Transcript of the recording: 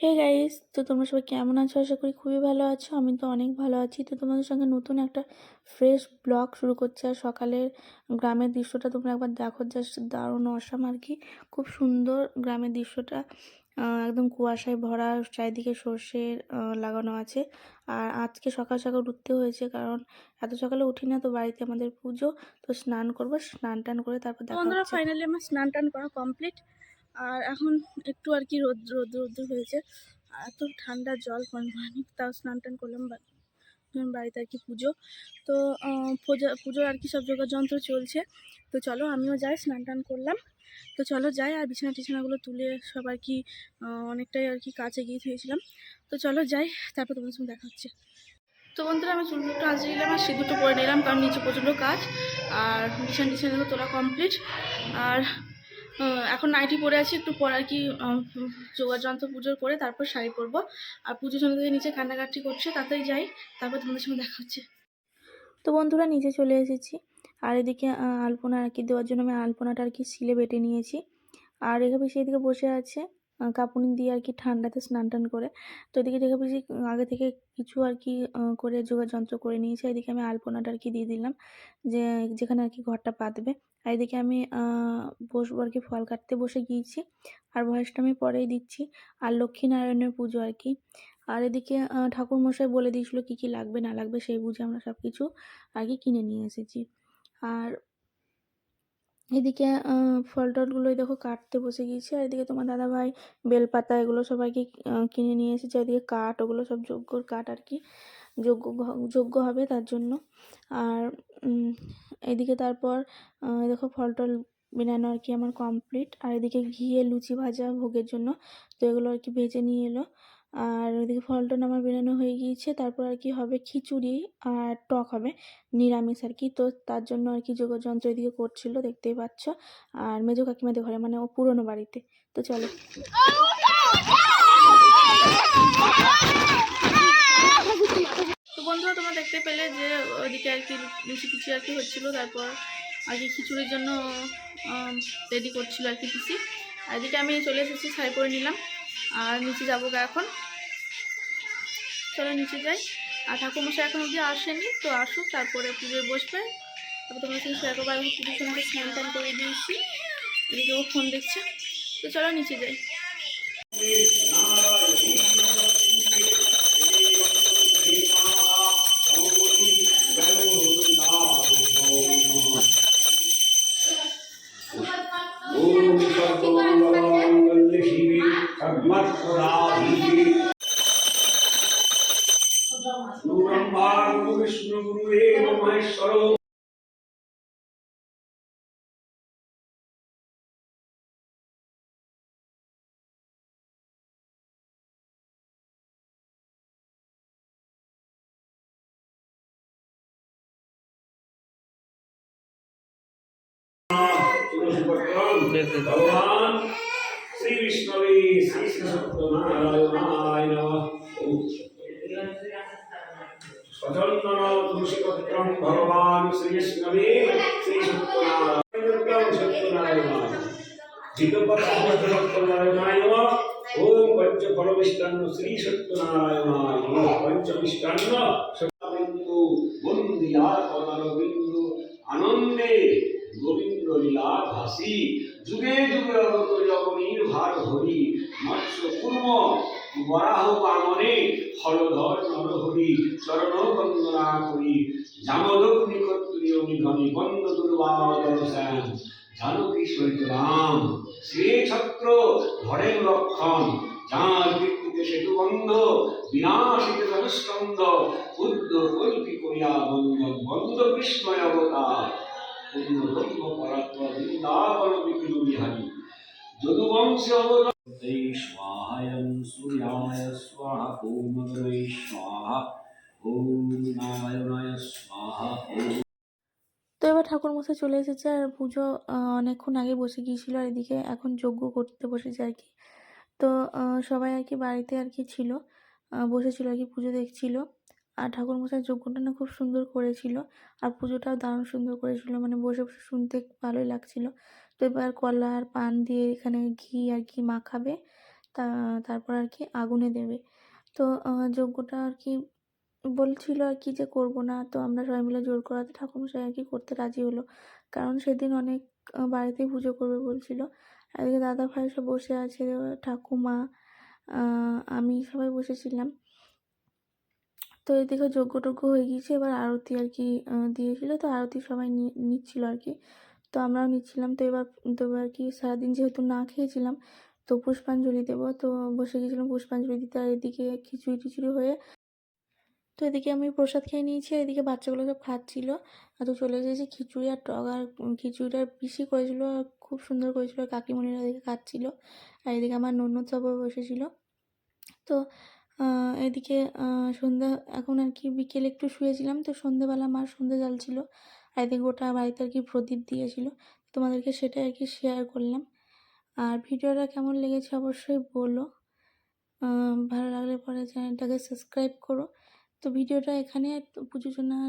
Hey guys তো তোমরা সবাই কেমন আছো? আশা করি খুবই ভালো আছো। আমি তো অনেক ভালো আছি। তো তোমাদের সঙ্গে নতুন একটা ফ্রেশ ব্লগ শুরু করছে। আর সকালের গ্রামের দৃশ্যটা তোমরা একবার দেখো। জাস্ট দারুণ অসাম আর কি। খুব সুন্দর গ্রামের দৃশ্যটা। একদম কুয়াশায় ভরা চারিদিকে সর্ষে লাগানো আছে। আর আজকে সকাল সকাল উঠতে হয়েছে কারণ এত সকালে উঠি না তো বাড়িতে আমাদের পুজো। তো স্নান করব স্নান টান করে তারপর দেখা ফাইনালি আমার স্নান টান করা কমপ্লিট আর এখন একটু আর কি রোদ রোদ রোদ্র হয়েছে। এত ঠান্ডা জল পানি তাও স্নান টান করলাম বাড়িতে আর কি পুজো। তো পূজা, পুজোর আর কি সব যোগার যন্ত্র চলছে। তো চলো আমিও যাই, স্নান টান করলাম। তো চলো যাই, আর বিছানা টিছানাগুলো তুলে সব আর কি অনেকটাই আর কি কাছে গিয়ে থুয়েছিলাম তো চলো যাই, তারপর তোমার সঙ্গে দেখা হচ্ছে। তো বন্ধুরা, আমি চুল দুটো আজকে নিলাম, আর সিঁদুরটা পরে নিলাম, কারণ নিচে প্রচণ্ড কাজ। আর বিছানা টিছানা তোলা কমপ্লিট আর এখন নাইটি পরে আছি, একটু পরে আর কি যোগাযন্ত্র পুজোর করে তারপর শাড়ি পরবো। আর সঙ্গে থেকে নিচে কান্নাকাটি করছে, তাতেই যাই, তারপর তোমাদের সঙ্গে দেখা হচ্ছে। তো বন্ধুরা, নিচে চলে এসেছি। আর এদিকে আলপনা আর কি, দেওয়ার জন্য আমি আলপনাটা আর কি সিলে বেটে নিয়েছি। আর এভাবে সেদিকে বসে আছে। কাপুনি দিয়ে আর কি ঠান্ডাতে স্নান টান করে। তো এদিকে রেখা পিসি আগে থেকে কিছু আর কি করে যোগার যন্ত্র করে নিয়েছে। এদিকে আমি আলপনাটা আর কি দিয়ে দিলাম যে, যেখানে আর কি ঘরটা পাতবে আর এদিকে আমি বসবো আর কি ফল কাটতে বসে গিয়েছি। আর ভয়েসটা আমি পরেই দিচ্ছি। আর লক্ষ্মীনারায়ণের পুজো আর কি আর এদিকে ঠাকুর মশাই বলে দিয়েছিল কি কি লাগবে না লাগবে সেই বুঝে আমরা সব কিছু আর কি কিনে নিয়ে এসেছি। আর এদিকে ফল টলগুলোই দেখো কাটতে বসে গিয়েছি। আর এদিকে তোমার দাদা ভাই বেলপাতা এগুলো সব আর কি কিনে নিয়ে এসেছে। এদিকে কাঠ, ওগুলো সব যজ্ঞর কাঠ আর কি, যোগ্য যোগ্য হবে তার জন্য। আর এদিকে তারপর দেখো ফল টল বেনানো আর কি আমার কমপ্লিট আর এদিকে ঘিয়ে লুচি ভাজা ভোগের জন্য। তো এগুলো আর কি ভেজে নিয়ে এলো। আর ওইদিকে ফল টল আমার বেরানো হয়ে গিয়েছে। তারপর আর কি হবে? খিচুড়ি আর টক হবে। নিরামিষ আর কি। তো তার জন্য আর কি যোগযন্ত্র এদিকে করছিল, দেখতেই পাচ্ছ। আর মেজো কাকিমাদের ঘরে মানে ও পুরনো বাড়িতে। তো চলো। তো বন্ধুরা, তোমরা দেখতে পেলে যে ওইদিকে আর কি লুচি পিচি আর কি হচ্ছিল। তারপর আর কি খিচুড়ির জন্য রেডি করছিল আর কি পিসি। আর এদিকে আমি চলে এসেছি শাড়ি পরে নিলাম। আর নিচে যাব এখন। চলো নিচে যাই। আর ঠাকুরমশাই এখন অবধি আসেনি, তো আসুক, তারপরে পুজোয় বসবে। তারপর তোমার সঙ্গে শেয়ার করব। আমি পুজোর সঙ্গে স্নান টান করে দিয়েছি। এদিকে ও ফোন দেখছে। তো চলো নিচে যাই। ब्रह्मा गुरु विष्णु गुरु एव महेश्वर भगवान श्री विष्णवे श्री श्री सत्यनारायणाय नमः সজন্মনো পুষ্পত্রম ভগবান শ্রীষ্ণবে শ্রী সত্যনারায়ণ সত্যনারায়ণ জিতপত্রনারায়ণায় ওম পঞ্চ পরমিষ্টান্ন শ্রী সত্যনারায়ণায় পঞ্চমিষ্টান্ন সদাবিন্দু বন্দিয়া কমলবিন্দু ভার হরি মৎস্য কুর্ম বরাহ বামনে হরধর নরহরি চরণ বন্দনা করি জামলোক নিকট তুরীয় নিধনে বন্ধ দুর্বাদরসায়ন জানকী সহিত রাম শ্রীছত্র ধরেন রক্ষণ যার মৃত্যুকে সেতু বন্ধ বিনাশিত জনস্কন্ধ বুদ্ধ কল্পি করিয়া বন্ধ বন্ধ কৃষ্ণয় অবতার পূর্ণ ব্রহ্ম পরাত্ম বৃন্দাবন ॐ अग्रये स्वाहा ॐ नारायणाय स्वाहा ॐ তো এবার ঠাকুর মশাই চলে এসেছে আর পুজো আহ, অনেকক্ষণ আগে বসে গিয়েছিল আর এদিকে এখন যজ্ঞ করতে বসেছে আর কি তো আহ, সবাই আর কি বাড়িতে আর কি ছিল আহ, বসেছিল আর কি পুজো দেখছিল আর ঠাকুর মশাই যজ্ঞটা না খুব সুন্দর করেছিল আর পুজোটাও দারুণ সুন্দর করেছিল মানে বসে বসে শুনতে ভালোই লাগছিল তো এবার কলা আর পান দিয়ে এখানে ঘি আর কি মাখাবে তা তারপর আর কি আগুনে দেবে তো যজ্ঞটা আর কি বলছিল আর কি যে করব না। তো আমরা সবাই মিলে জোর করাতে ঠাকুরমশাই আর কি করতে রাজি হলো। কারণ সেদিন অনেক বাড়িতেই পুজো করবে বলছিল। আর এদিকে দাদা ভাই সব বসে আছে, ঠাকুমা আমি সবাই বসেছিলাম। তো এদিকে যজ্ঞ টজ্ঞ হয়ে গিয়েছে। এবার আরতি আর কি দিয়েছিল। তো আরতি সবাই নিচ্ছিল আর কি। তো আমরাও নিচ্ছিলাম। তো এবার তো এবার কি সারাদিন যেহেতু না খেয়েছিলাম তো পুষ্পাঞ্জলি দেবো। তো বসে গেছিলাম পুষ্পাঞ্জলি দিতে আর এদিকে খিচুড়ি টিচুড়ি হয়ে তো এদিকে আমি প্রসাদ খেয়ে নিয়েছি এদিকে বাচ্চাগুলো সব খাচ্ছিল। তো চলে এসেছি খিচুড়ি আর টক আর খিচুড়িটা বেশি করেছিল, আর খুব সুন্দর করেছিল কাকিমণিরা এদিকে খাচ্ছিল। আর এদিকে আমার ননদ সবাই বসেছিল। তো এদিকে সন্ধ্যা, এখন আর কি বিকেলে একটু শুয়েছিলাম, তো সন্ধ্যেবেলা মার সন্ধ্যে জ্বালছিল আর এদিকে গোটা বাড়িতে আর কি প্রদীপ দিয়েছিল। তোমাদেরকে সেটাই আর কি শেয়ার করলাম। আর ভিডিওটা কেমন লেগেছে অবশ্যই বলো। ভালো লাগলে পরে চ্যানেলটাকে সাবস্ক্রাইব করো। তো ভিডিওটা এখানে পুজোর জন্য